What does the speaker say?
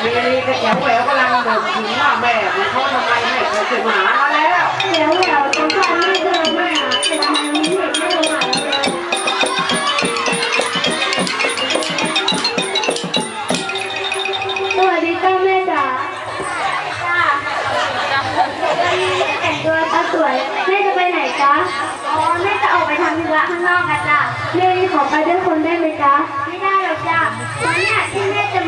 ทีนี้ก็แจ๋วแหววกำลังบ่นถึงว่าแม่ของเขาทำไมไม่เขาเกิดมา จ๊ะอ๋อแม่จะออกไปทำธุระข้างนอกกันจ้ะแม่ขอไปด้วยคนได้ไหมจ๊ะไม่ได้หรอกจ้ะวันเนี้ยที่แม่จะ